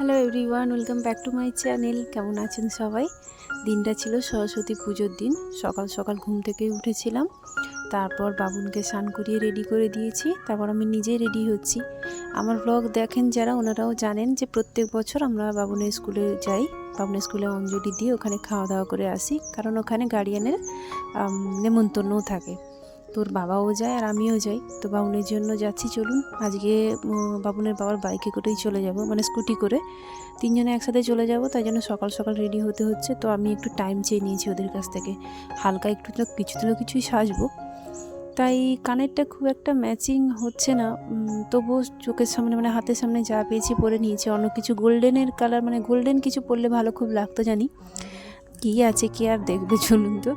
Hello everyone welcome back to my channel কেমন আছেন সবাই? দিনটা ছিল সরস্বতী পুজোর দিন। সকাল সকাল ঘুম থেকে উঠেছিলাম। তারপর বাবুনকে স্নান করিয়ে রেডি করে দিয়েছি। তারপর আমি নিজেই রেডি হচ্ছি। আমার ব্লগ দেখেন যারা, ওনারাও জানেন যে প্রত্যেক বছর আমরা বাবুনের স্কুলে যাই। বাবুনের স্কুলে অঞ্জলি দিয়ে ওখানে খাওয়া দাওয়া করে আসি। কারণ ওখানে গার্ডিয়ানের নেমন্তন্নও থাকে। তোর বাবাও যায় আর আমিও যাই। তো বাবুনের জন্য যাচ্ছি, চলুন। আজকে বাবুনের বাবার বাইকে করেই চলে যাব মানে স্কুটি করে। তিনজনে একসাথে চলে যাব, তাই জন্য সকাল সকাল রেডি হতে হচ্ছে। তো আমি একটু টাইম চেয়ে নিয়েছি ওদের কাছ থেকে। হালকা একটু তো কিছু তো কিছুই সাজবো। তাই কানেরটা খুব একটা ম্যাচিং হচ্ছে না। তবুও চোখের সামনে মানে হাতের সামনে যা পেয়েছি পরে নিয়েছি। অন্য কিছু গোল্ডেনের কালার মানে গোল্ডেন কিছু পরলে ভালো খুব লাগতো জানি। কী আছে, কি আর দেখবে? চলুন তো।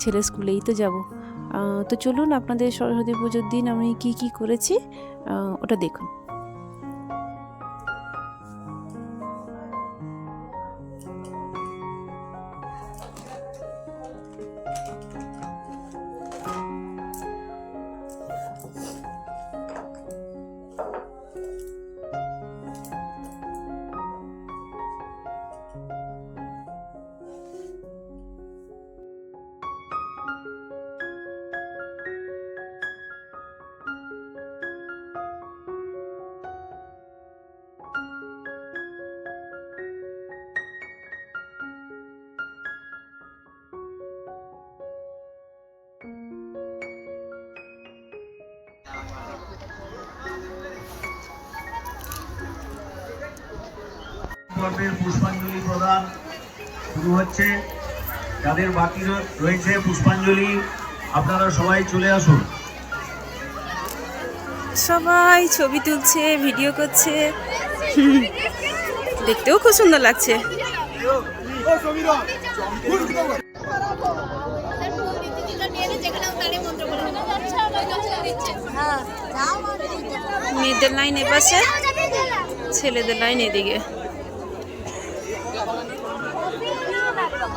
ছেলে স্কুলেই তো যাব। তো চলুন আপনাদের সরস্বতী পুজোর দিন আমি কি কি করেছি ওটা দেখুন। পর্বের পুষ্পাঞ্জলি প্রদান শুরু হচ্ছে। যাদের বাকি রয়েছে পুষ্পাঞ্জলি, আপনারা সবাই চলে আসুন। সবাই ছবি তুলছে, ভিডিও করছে। দেখতেও খুব সুন্দর লাগছে। মেয়েদের লাইন এপাশে, ছেলেদের লাইন এদিকে।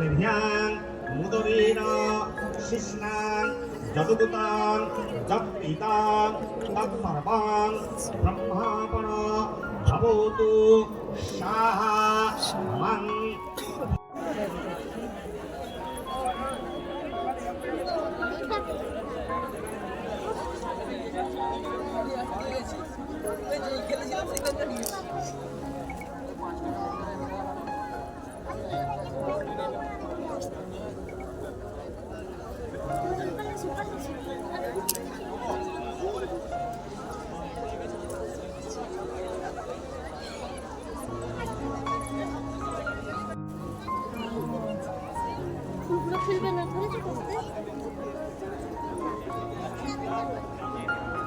পদভ্যাং মুদরেণ শিষ্ণাং যদুতাং যৎপিতাং তৎসর্বাং ব্রহ্মাপণ ভবতু সাহা মং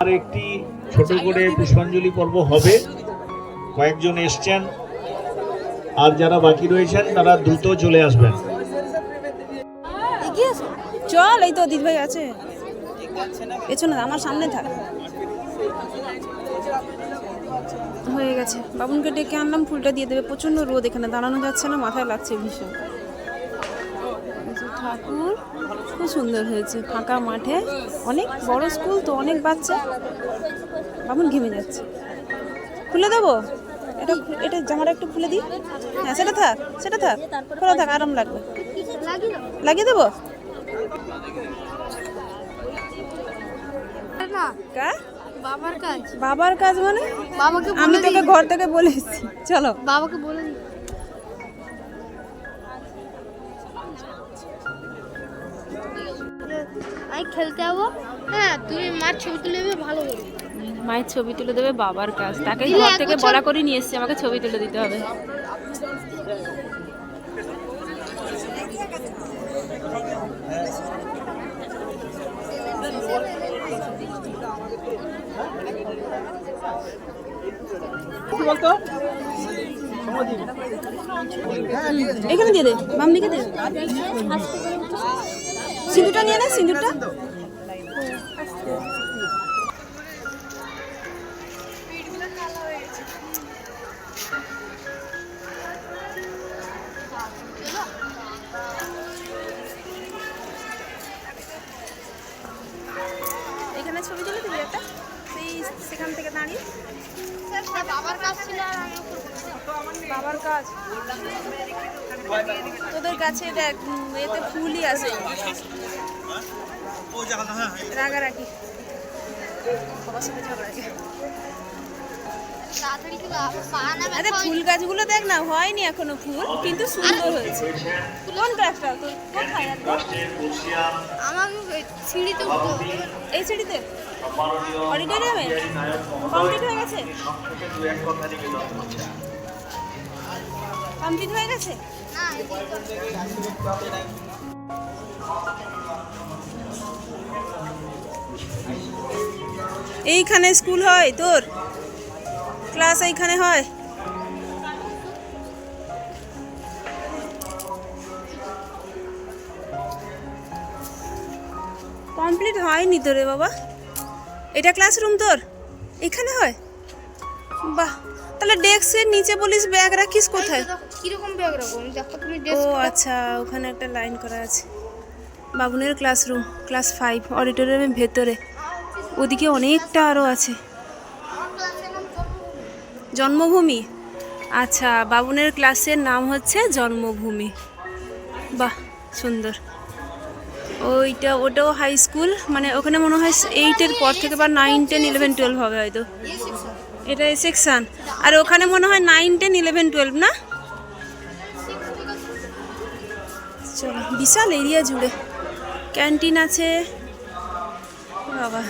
আর একটি ছোট করে পুষ্পাঞ্জলি পর্ব হবে। কয়েকজন এসছেন। আর যারা বাকি রয়েছেন, তারা দ্রুত চলে আসবেন। চল, এই তো দিদিভাই আছে। পেছনে আমার সামনে থাক। হয়ে গেছে। বাবুনকে ডেকে আনলাম, ফুলটা দিয়ে দেবে। প্রচণ্ড রোদ এখানে, দাঁড়ানো যাচ্ছে না, মাথায় লাগছে ভীষণ। ঠাকুর। খুব সুন্দর হয়েছে ফাঁকা মাঠে। অনেক বড় স্কুল তো অনেক বাচ্চা। বাবুন ঘেমে যাচ্ছে। খুলে দেবো? এটা এটা জামাটা একটু খুলে দিই। হ্যাঁ সেটা থাক সেটা থাক। খোলা থাক আরাম লাগবে। লাগিয়ে দেবো? বাবার কাজ। বাবার কাজ মানে? আমি তোকে ঘর থেকে বলে এসেছি চলো। বাবাকে বলে আমি খেলতে যাব। হ্যাঁ তুমি মার ছবি তুলে দেবে ভালো করে মায়ের ছবি তুলে দেবে বাবার কাজ। তাকে ঘর থেকে বলা করে নিয়ে এসেছি আমাকে ছবি তুলে দিতে হবে। বলতো এখানে দিয়ে দে বাম দিকে দে সিঁদুরটা নিয়ে নে সিঁদুরটা। এখানে ছবি তুলে দিবি একটা? সেই সেখান থেকে দাঁড়িয়ে। বাবার কাজ ছিল বাবার কাজ। তোদের কাছে দেখ এতে ফুলই আছে। রাগারাগি। সবার সাথে আরে ফুল গাছগুলো দেখ না হয়নি এখনও ফুল কিন্তু সুন্দর হয়েছে। কোন গাছটা? তোর কোথায়? আমাকে সিঁড়িতে এই সিঁড়িতে? অডিটোরিয়ামে কমপ্লিট হয়ে গেছে? কমপ্লিট হয়ে গেছে? এইখানে স্কুল হয় তোর? ক্লাস এইখানে হয়? কমপ্লিট হয়নি তো রে বাবা। এটা ক্লাসরুম তোর? এখানে হয়? বাহ। তাহলে ডেস্কের নিচে বলিস ব্যাগ রাখিস কোথায়? কীরকম ব্যাগ রাখব? তুমি ও আচ্ছা ওখানে একটা লাইন করা আছে। বাবুনের ক্লাসরুম ক্লাস ফাইভ অডিটোরিয়ামের ভেতরে। ওদিকে অনেকটা আরও আছে। জন্মভূমি? আচ্ছা বাবুনের ক্লাসের নাম হচ্ছে জন্মভূমি। বাহ সুন্দর। ওইটা, ওটাও হাই স্কুল মানে ওখানে মনে হয় এইটের পর থেকে বা নাইন টেন ইলেভেন টুয়েলভ হবে হয়তো। এটা সেকশান আর ওখানে মনে হয় নাইন টেন ইলেভেন টুয়েলভ না? চলো, বিশাল এরিয়া জুড়ে। ক্যান্টিন আছে। বাবা।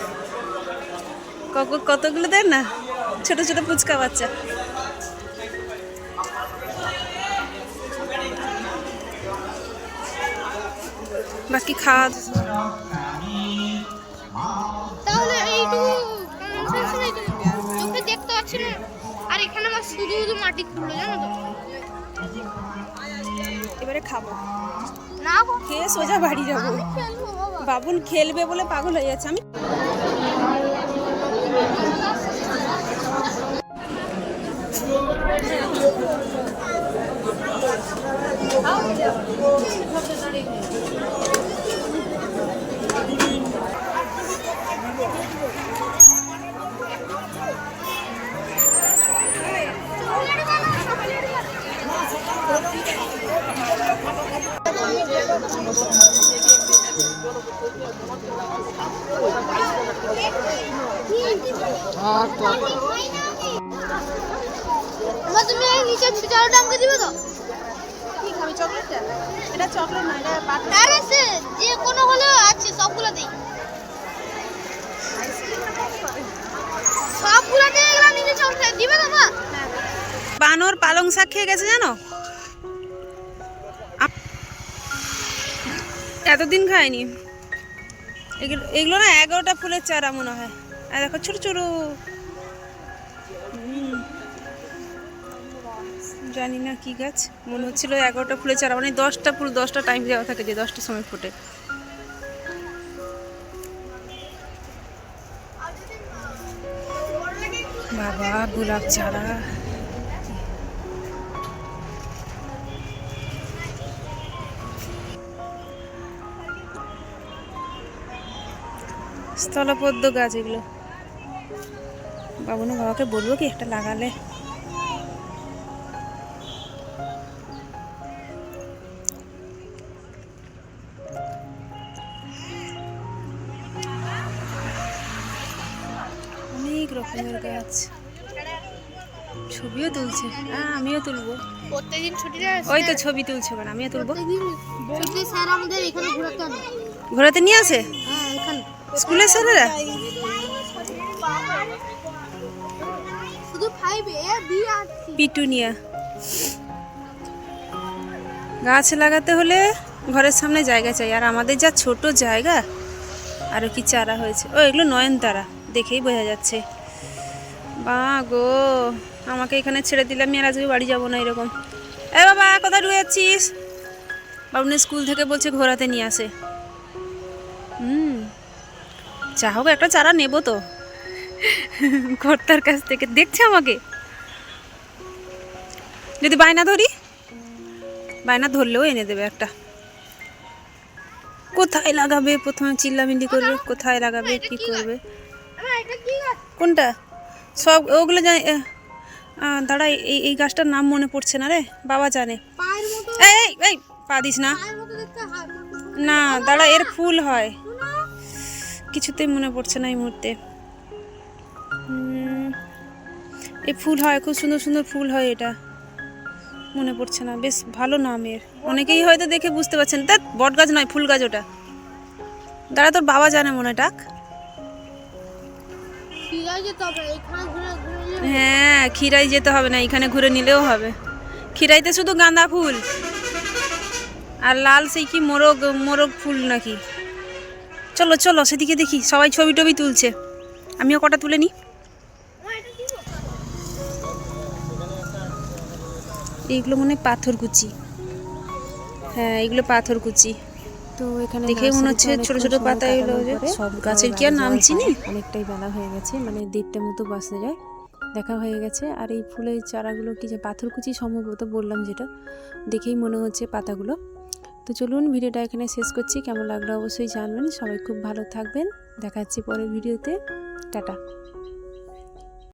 কত- কতগুলো দেন না? ছোট ছোট ফুচকা বাচ্চা। বাকি খাওয়া তাহলে এইটুকু চোখে দেখতে পাচ্ছি না। আর এখানে আমার শুধু শুধু মাটি খুললো জানো তো। এবারে খাব। না খেয়ে সোজা বাড়ি যাব। বাবুল বাবুন খেলবে বলে পাগল হয়ে যাচ্ছে। আমি নিচে দিবে তো কি খাবি চকলেটটা এটা চকলেট না এটা সে যে আছে দিবে মা বানর পালং শাক খেয়ে গেছে জানো? এতদিন খায়নি এগুলো এগুলো না এগারোটা ফুলের চারা মনে হয়। আর দেখো ছোট ছোট। জানি না কি গাছ। মনে হচ্ছিল এগারোটা ফুলের চারা। মানে দশটা ফুল, দশটা টাইম দেওয়া থাকে যে দশটার সময় ফোটে। বাবা, গোলাপ চারা। স্থলপদ্ম গাছ এগুলো। বাবু না বাবাকে বলব কি একটা লাগালে। অনেক রকমের গাছ। ছবিও তুলছে। হ্যাঁ আমিও তুলবো। প্রত্যেকদিন ছুটিতে ওই তো ছবি তুলছে আমিও তুলবো। স্যার আমাদের এখানে ঘোরাতে ঘোরাতে নিয়ে আসে? স্কুলের স্যারেরা শুধু ফাইভ বি আর পিটুনিয়া গাছ লাগাতে হলে ঘরের সামনে জায়গা চাই। আর আমাদের যা ছোট জায়গা আরও কি চারা হয়েছে? ও এগুলো নয়নতারা দেখেই বোঝা যাচ্ছে। বা গো আমাকে এখানে ছেড়ে দিলে আমি আর আজকে বাড়ি যাব না এরকম। এ বাবা কোথায় ঢুকে যাচ্ছিস? বাবুনের স্কুল থেকে বলছে ঘোরাতে নিয়ে আসে। যা হোক একটা চারা নেব তো। কর্তার কাছ থেকে। দেখছে আমাকে? যদি বায়না ধরি? বায়না ধরলেও এনে দেবে একটা। কোথায় লাগাবে? প্রথমে চিল্লামিল্লি করবে কোথায় লাগাবে কি করবে? গাছ? কোনটা? সব ওগুলো জানি দাঁড়া এই এই গাছটার নাম মনে পড়ছে না রে? বাবা জানে। এই এই, পা দিস না। না দাঁড়া এর ফুল হয়। কিছুতেই মনে পড়ছে না এই মুহূর্তে। এ ফুল হয় খুব সুন্দর সুন্দর ফুল হয় এটা। মনে পড়ছে না বেশ ভালো নাম এর। অনেকেই হয়তো দেখে বুঝতে পারছেন তা বট গাছ নয় ফুল গাছ ওটা। দাঁড়া তোর বাবা জানে মনে ডাক। নিয়ে হ্যাঁ খিরাই যেতে হবে না এখানে ঘুরে নিলেও হবে। খিরাইতে শুধু গাঁদা ফুল। আর লাল সেই কি মোরগ মোরগ ফুল নাকি? চলো চলো সেদিকে দেখি। সবাই ছবি টবি তুলছে। আমিও কটা তুলে নিই? এইগুলো মনে হয় পাথরকুচি হ্যাঁ এগুলো পাথরকুচি তো এখানে দেখে মনে হচ্ছে ছোট ছোট পাতা এগুলো সব গাছের কি আর নাম চিনি? অনেকটাই বেলা হয়ে গেছে মানে দেড়টা মতো বাসে যায়। দেখা হয়ে গেছে। আর এই ফুলের চারাগুলো কি যে পাথরকুচি সম্ভবত বললাম যেটা। দেখেই মনে হচ্ছে পাতাগুলো। তো চলুন ভিডিওটা এখানে শেষ করছি। কেমন লাগল অবশ্যই জানবেন। সবাই খুব ভালো থাকবেন। দেখা পরের ভিডিওতে। টাটা।